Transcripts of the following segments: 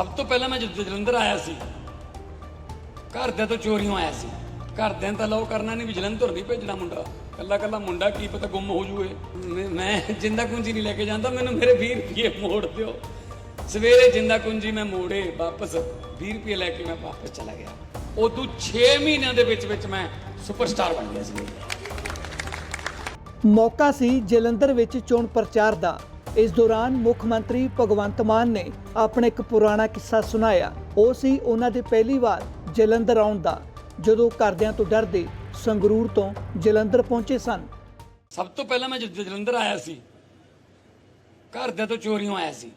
ਸਭ ਤੋਂ ਪਹਿਲਾਂ ਮੈਂ ਜਦੋਂ ਜਲੰਧਰ ਆਇਆ ਸੀ, ਘਰਦਿਆਂ ਤੋਂ ਚੋਰੀਆਂ ਆਇਆ ਸੀ। ਘਰਦਿਆਂ ਤਾਂ ਲਓ ਕਰਨਾ ਨਹੀਂ ਵੀ ਜਲੰਧਰ ਨਹੀਂ ਭੇਜਣਾ ਮੁੰਡਾ। ਕੱਲਾ ਕੱਲਾ ਮੁੰਡਾ ਕੀ ਪਤਾ ਗੁੰਮ ਹੋ ਜੂਏ। ਮੈਂ- ਜਿੰਦਾ ਕੁੰਜੀ ਨਹੀਂ ਲੈ ਕੇ ਜਾਂਦਾ, ਮੈਨੂੰ ਮੇਰੇ 20 ਰੁਪਏ ਮੋੜ ਦਿਓ। ਸਵੇਰੇ ਜਿੰਦਾ ਕੁੰਜੀ ਮੈਂ ਮੋੜੇ ਵਾਪਸ 20 ਰੁਪਏ ਲੈ ਕੇ ਮੈਂ ਵਾਪਸ ਚਲਾ ਗਿਆ। ਉਦੋਂ 6 ਮਹੀਨਿਆਂ ਦੇ ਵਿੱਚ ਵਿੱਚ ਮੈਂ ਸੁਪਰਸਟਾਰ ਬਣ ਗਿਆ ਸੀ। ਮੌਕਾ ਸੀ ਜਲੰਧਰ ਵਿੱਚ ਚੋਣ ਪ੍ਰਚਾਰ ਦਾ। ਇਸ ਦੌਰਾਨ ਮੁੱਖ ਮੰਤਰੀ ਭਗਵੰਤ ਮਾਨ ਨੇ ਆਪਣਾ ਇੱਕ ਪੁਰਾਣਾ ਕਿੱਸਾ ਸੁਣਾਇਆ। ਉਹ ਸੀ ਉਹਨਾਂ ਦੇ ਪਹਿਲੀ ਵਾਰ ਜਲੰਧਰ ਆਉਣ ਦਾ, ਜਦੋਂ ਘਰਦਿਆਂ ਤੋਂ ਡਰਦੇ ਸੰਗਰੂਰ ਤੋਂ ਜਲੰਧਰ ਪਹੁੰਚੇ ਸਨ। ਸਭ ਤੋਂ ਪਹਿਲਾਂ ਮੈਂ ਜਦੋਂ ਜਲੰਧਰ ਆਇਆ ਸੀ, ਘਰਦਿਆਂ ਤੋਂ ਚੋਰੀਆਂ ਆਇਆ ਸੀ।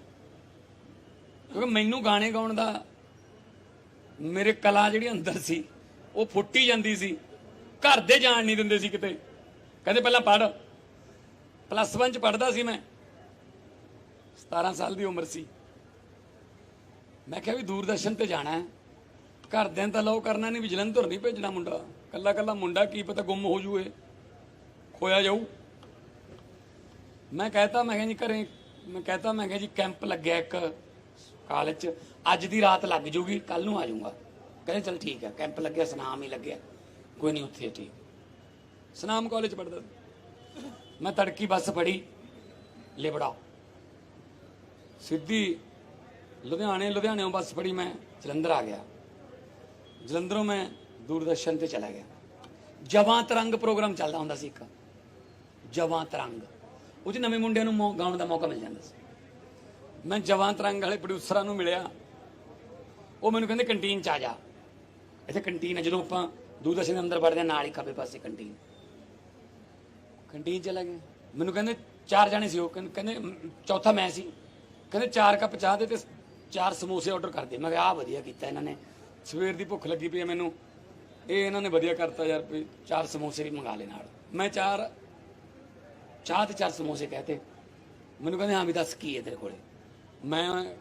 ਕਿਉਂਕਿ ਮੈਨੂੰ ਗਾਣੇ ਗਾਉਣ ਦਾ ਮੇਰੇ ਕਲਾ ਜਿਹੜੀ ਅੰਦਰ ਸੀ, ਉਹ ਫੁੱਟੀ ਜਾਂਦੀ ਸੀ। ਘਰ ਦੇ ਜਾਣ ਨਹੀਂ ਦਿੰਦੇ ਸੀ ਕਿਤੇ। ਕਹਿੰਦੇ ਪਹਿਲਾਂ ਪੜ੍ਹ। ਪਲੱਸ 1 ਚ ਪੜ੍ਹਦਾ ਸੀ ਮੈਂ। 17 ਸਾਲ ਦੀ ਉਮਰ ਸੀ। ਮੈਂ ਕਿਹਾ ਵੀ ਦੂਰਦਰਸ਼ਨ ਤੇ ਜਾਣਾ ਹੈ। ਘਰਦਿਆਂ ਤਾਂ ਲਓ ਕਰਨਾ ਨਹੀਂ ਵੀ ਜਲੰਧਰ ਨਹੀਂ ਭੇਜਣਾ ਮੁੰਡਾ। ਕੱਲਾ ਕੱਲਾ ਮੁੰਡਾ, ਕੀ ਪਤਾ ਗੁੰਮ ਹੋ ਜੂਏ, ਖੋਇਆ ਜਾਊ। ਮੈਂ ਕਹਤਾ, ਮੈਂ ਕਿਹਾ ਜੀ ਘਰੇ, ਮੈਂ ਕਹਤਾ, ਮੈਂ ਕਿਹਾ ਜੀ ਕੈਂਪ ਲੱਗਿਆ ਇੱਕ ਕਾਲਜ ਚ। ਅੱਜ ਦੀ ਰਾਤ ਲੱਗ ਜੂਗੀ ਕੱਲ ਨੂੰ ਆ ਜਾਊਗਾ। ਕਹਿੰਦੇ ਚਲ ਠੀਕ ਹੈ, ਕੈਂਪ ਲੱਗਿਆ, ਸਨਾਮ ਹੀ ਲੱਗਿਆ। ਕੋਈ ਨਹੀਂ, ਉੱਥੇ ਠੀਕ। ਸਨਾਮ ਕਾਲਜ ਪੜਦਾ ਮੈਂ ਤੜਕੀ ਬੱਸ ਫੜੀ ਲਿਬੜਾ ਸਿੱਧੀ ਲੁਧਿਆਣੇ ਲੁਧਿਆਣੇੋਂ ਬੱਸ ਫੜੀ ਮੈਂ ਜਲੰਧਰ ਆ ਗਿਆ। ਜਲੰਧਰੋਂ ਮੈਂ ਦੂਰਦਰਸ਼ਨ ਤੇ ਚਲਾ ਗਿਆ। ਜਵਾਂ ਤਰੰਗ ਪ੍ਰੋਗਰਾਮ ਚੱਲਦਾ ਹੁੰਦਾ ਸੀ ਇੱਕ। ਜਵਾਂ ਤਰੰਗ। ਉਹ 'ਚ ਨਵੇਂ ਮੁੰਡਿਆਂ ਨੂੰ ਮੌ- ਗਾਉਣ ਦਾ ਮੌਕਾ ਮਿਲ ਜਾਂਦਾ ਸੀ। ਮੈਂ ਜਵਾਂ ਤਰੰਗ ਵਾਲੇ ਪ੍ਰੋਡਿਊਸਰਾਂ ਨੂੰ ਮਿਲਿਆ। ਉਹ ਮੈਨੂੰ ਕਹਿੰਦੇ ਕੰਟੀਨ ਚ ਆ ਜਾ। ਇੱਥੇ ਕੰਟੀਨ ਹੈ ਜਦੋਂ ਆਪਾਂ ਦੂਰਦਰਸ਼ਨ ਦੇ ਅੰਦਰ ਵੜਦੇ ਹਾਂ, ਨਾਲ ਹੀ ਖੱਬੇ ਪਾਸੇ ਕੰਟੀਨ। ਕੰਟੀਨ ਚਲਾ ਗਿਆ ਮੈਨੂੰ ਕਹਿੰਦੇ ਚਾਰ ਜਾਣੇ ਸੀ ਉਹ। ਕਹਿੰਦੇ ਕਹਿੰਦੇ, ਚੌਥਾ ਮੈਂ ਸੀ। ਕਹਿੰਦੇ ਚਾਰ ਕੱਪ ਚਾਹ ਦੇ ਤੇ ਚਾਰ ਸਮੋਸੇ ਆਰਡਰ ਕਰ ਦੇ। ਮੈਂ ਕਿਹਾ ਆ ਵਧੀਆ ਕੀਤਾ ਇਹਨਾਂ ਨੇ। ਸਵੇਰ ਦੀ ਭੁੱਖ ਲੱਗੀ ਪਈ ਹੈ ਮੈਨੂੰ। ਇਹ ਇਹਨਾਂ ਨੇ ਵਧੀਆ ਕਰਤਾ ਯਾਰ ਵੀ ਚਾਰ ਸਮੋਸੇ ਵੀ ਮੰਗਾ ਲੈ ਨਾਲ। ਮੈਂ ਚਾਰ, ਚਾਹ ਤੇ ਚਾਰ ਸਮੋਸੇ ਕਹਤੇ ਮੈਨੂੰ ਕਹਿੰਦੇ, ਹਾਂ ਵੀ ਦੱਸ ਕੀ ਹੈ ਤੇਰੇ ਕੋਲੇ? ਮੈਂ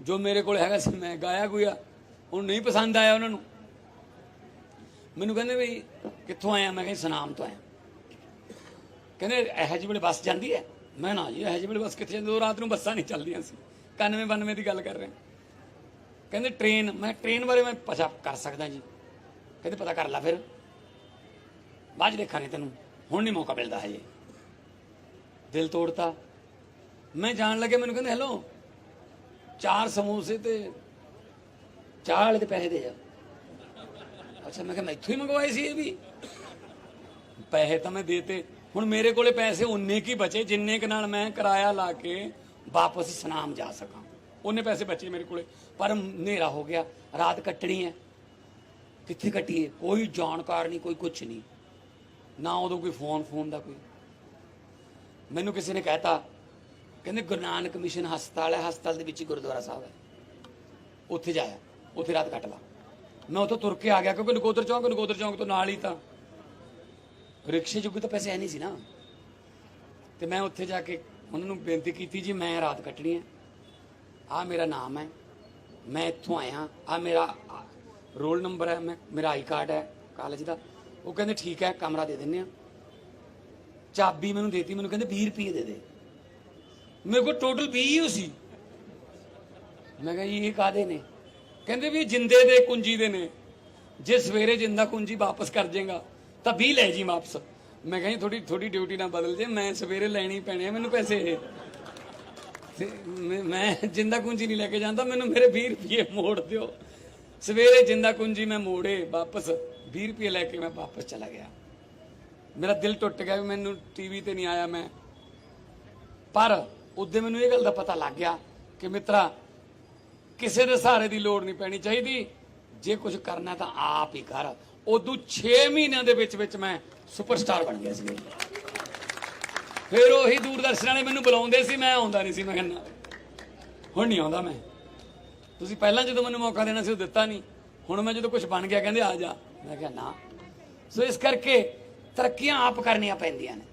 ਜੋ ਮੇਰੇ ਕੋਲ ਹੈਗਾ ਸੀ, ਮੈਂ ਗਾਇਆ ਗੁਇਆ। ਉਹਨੂੰ ਨਹੀਂ ਪਸੰਦ ਆਇਆ ਉਹਨਾਂ ਨੂੰ। ਮੈਨੂੰ ਕਹਿੰਦੇ ਵੀ ਕਿੱਥੋਂ ਆਇਆ? ਮੈਂ ਕਿਹਾ ਸਨਾਮ ਤੋਂ ਆਇਆ। ਕਹਿੰਦੇ, ਇਹੋ ਜਿਹੇ ਵੇਲੇ ਬੱਸ ਜਾਂਦੀ ਹੈ? ਮੈਂ ਨਾ ਜੀ, ਇਹੋ ਜਿਹੇ ਵੇਲੇ ਬੱਸ ਕਿੱਥੇ ਜਾਂਦੀ, ਉਹ ਰਾਤ ਨੂੰ ਬੱਸਾਂ ਨਹੀਂ ਚੱਲਦੀਆਂ ਸੀ। 91 92 ਦੀ ਗੱਲ ਕਰ ਰਹੇ। ਕਹਿੰਦੇ ਟ੍ਰੇਨ ਮੈਂ ਟ੍ਰੇਨ ਬਾਰੇ ਮੈਂ ਪਤਾ ਕਰ ਸਕਦਾ ਜੀ। ਕਹਿੰਦੇ ਪਤਾ ਕਰ ਲੈ ਫਿਰ। ਬਾਅਦ 'ਚ ਦੇਖਾਂਗੇ ਤੈਨੂੰ। ਹੁਣ ਨਹੀਂ ਮੌਕਾ ਮਿਲਦਾ ਹਜੇ। ਦਿਲ ਤੋੜਤਾ। ਮੈਂ ਜਾਣ ਲੱਗੇ ਮੈਨੂੰ ਕਹਿੰਦੇ, ਹੈਲੋ, ਚਾਰ ਸਮੋਸੇ ਤੇ ਚਾਹ ਵਾਲੇ ਦੇ ਪੈਸੇ ਦੇ ਜਾ ਅੱਛਾ, ਮੈਂ ਕਿਹਾ, ਮੈਂ ਇੱਥੋਂ ਹੀ ਮੰਗਵਾਏ ਸੀ ਇਹ ਵੀ? ਪੈਸੇ ਤਾਂ ਮੈਂ ਦੇਤੇ ਹੁਣ ਮੇਰੇ ਕੋਲੇ ਪੈਸੇ ਉਨੇ ਕੀ ਬਚੇ, ਜਿੰਨੇ ਕ ਨਾਲ ਮੈਂ ਕਿਰਾਇਆ ਲਾ ਕੇ ਵਾਪਸ ਸਨਾਮ ਜਾ ਸਕਾਂ। ਉਹਨੇ ਪੈਸੇ ਬਚੇ ਮੇਰੇ ਕੋਲੇ। ਪਰ ਹਨੇਰਾ ਹੋ ਗਿਆ, ਰਾਤ ਕੱਟਣੀ ਹੈ। ਕਿੱਥੇ ਕੱਟੀਏ? ਕੋਈ ਜਾਣਕਾਰ ਨਹੀਂ, ਕੋਈ ਕੁਝ ਨਹੀਂ। ਨਾ ਉਦੋਂ ਕੋਈ ਫੋਨ ਫੋਨ ਦਾ ਕੋਈ। ਮੈਨੂੰ ਕਿਸੇ ਨੇ ਕਹਿਤਾ, ਕਹਿੰਦੇ ਗੁਰੂ ਨਾਨਕ ਮਿਸ਼ਨ ਹਸਪਤਾਲ ਹੈ, ਹਸਪਤਾਲ ਦੇ ਵਿੱਚ ਹੀ ਗੁਰਦੁਆਰਾ ਸਾਹਿਬ ਹੈ। ਉੱਥੇ ਜਾਇਆ ਉੱਥੇ ਰਾਤ ਕੱਟ ਲਾ। ਮੈਂ ਉੱਥੋਂ ਤੁਰ ਕੇ ਆ ਗਿਆ, ਕਿਉਂਕਿ ਨਕੋਦਰ ਚੌਂਕ ਨਕੋਦਰ ਚੌਂਕ ਤੋਂ ਨਾਲ ਹੀ ਤਾਂ ਰਿਕਸ਼ੇ ਜੁਗੇ ਤਾਂ ਪੈਸੇ ਹੈ ਨਹੀਂ ਸੀ ਨਾ। ਤੇ ਮੈਂ ਉੱਥੇ ਜਾ ਕੇ ਉਹਨਾਂ ਨੂੰ ਬੇਨਤੀ ਕੀਤੀ, ਜੀ, ਮੈਂ ਰਾਤ ਕੱਟਣੀ ਹੈ। ਆ ਮੇਰਾ ਨਾਮ ਹੈ। ਮੈਂ ਇੱਥੋਂ ਆਇਆ ਆ ਮੇਰਾ ਰੋਲ ਨੰਬਰ ਹੈ। ਮੈਂ, ਮੇਰਾ ਆਈ ਕਾਰਡ ਹੈ ਕਾਲਜ ਦਾ। ਉਹ ਕਹਿੰਦੇ, ਠੀਕ ਹੈ, ਕਮਰਾ ਦੇ ਦਿੰਨੇ ਆ ਚਾਬੀ ਮੈਨੂੰ ਦੇਤੀ। ਮੈਨੂੰ ਕਹਿੰਦੇ 20 ਰੁਪਏ ਦੇ ਦੇ। ਮੇਰੇ ਕੋਲ ਟੋਟਲ 20 ਹੀ ਸੀ। ਮੈਂ ਕਿਹਾ ਜੀ ਇਹ ਕਾਦੇ ਨੇ? ਕਹਿੰਦੇ ਵੀ ਜਿੰਦੇ ਦੇ ਕੁੰਜੀ ਦੇ ਨੇ। ਜੇ ਸਵੇਰੇ ਜਿੰਦਾ ਕੁੰਜੀ ਵਾਪਸ ਕਰ ਜੇਗਾ ਤਾਂ 20 ਲੈ ਜੀ ਵਾਪਸ। ਮੈਂ ਕਿਹਾ ਜੀ, ਥੋੜੀ ਥੋੜੀ ਡਿਊਟੀ ਨਾ ਬਦਲ ਜੇ, ਮੈਂ ਸਵੇਰੇ ਲੈਣੀ ਪੈਣੇ ਆ ਮੈਨੂੰ ਪੈਸੇ। ਇਹ ਤੇ ਮੈਂ- ਮੈਂ ਜਿੰਦਾ ਕੁੰਜੀ ਨਹੀਂ ਲੈ ਕੇ ਜਾਂਦਾ, ਮੈਨੂੰ ਮੇਰੇ 20 ਰੁਪਏ ਮੋੜ ਦਿਓ। ਸਵੇਰੇ ਜਿੰਦਾ ਕੁੰਜੀ ਮੈਂ ਮੋੜੇ ਵਾਪਸ 20 ਰੁਪਏ ਲੈ ਕੇ ਮੈਂ ਵਾਪਸ ਚਲਾ ਗਿਆ। ਮੇਰਾ ਦਿਲ ਟੁੱਟ ਗਿਆ ਵੀ ਮੈਨੂੰ ਟੀਵੀ ਤੇ ਨਹੀਂ ਆਇਆ ਮੈਂ। ਪਰ ਉਦੋਂ ਮੈਨੂੰ ਇਹ ਗੱਲ ਦਾ ਪਤਾ ਲੱਗ ਗਿਆ ਕਿ ਮਿੱਤਰਾ, ਕਿਸੇ ਦੇ ਸਹਾਰੇ ਦੀ ਲੋੜ ਨਹੀਂ ਪੈਣੀ ਚਾਹੀਦੀ। ਜੇ ਕੁਝ ਕਰਨਾ ਤਾਂ ਆਪ ਹੀ ਕਰ। ਉਦੋਂ 6 ਮਹੀਨਿਆਂ ਦੇ ਵਿੱਚ ਵਿੱਚ ਮੈਂ ਸੁਪਰਸਟਾਰ ਬਣ ਗਿਆ ਸੀ। ਫਿਰ ਉਹੀ ਦੂਰਦਰਸ਼ਨ ਵਾਲੇ ਮੈਨੂੰ ਬੁਲਾਉਂਦੇ ਸੀ, ਮੈਂ ਆਉਂਦਾ ਨਹੀਂ ਸੀ, ਮੈਂ ਕਹਿੰਦਾ ਹੁਣ ਨਹੀਂ ਆਉਂਦਾ ਮੈਂ। ਤੁਸੀਂ ਪਹਿਲਾਂ ਜਦੋਂ ਮੈਨੂੰ ਮੌਕਾ ਦੇਣਾ ਸੀ, ਉਹ ਦਿੱਤਾ ਨਹੀਂ। ਹੁਣ ਮੈਂ ਜਦੋਂ ਕੁਝ ਬਣ ਗਿਆ, ਕਹਿੰਦੇ ਆ ਜਾ। ਮੈਂ ਕਿਹਾ ਨਾ। ਸੋ ਇਸ ਕਰਕੇ ਤਰੱਕੀਆਂ ਆਪ ਕਰਨੀਆਂ ਪੈਂਦੀਆਂ ਨੇ।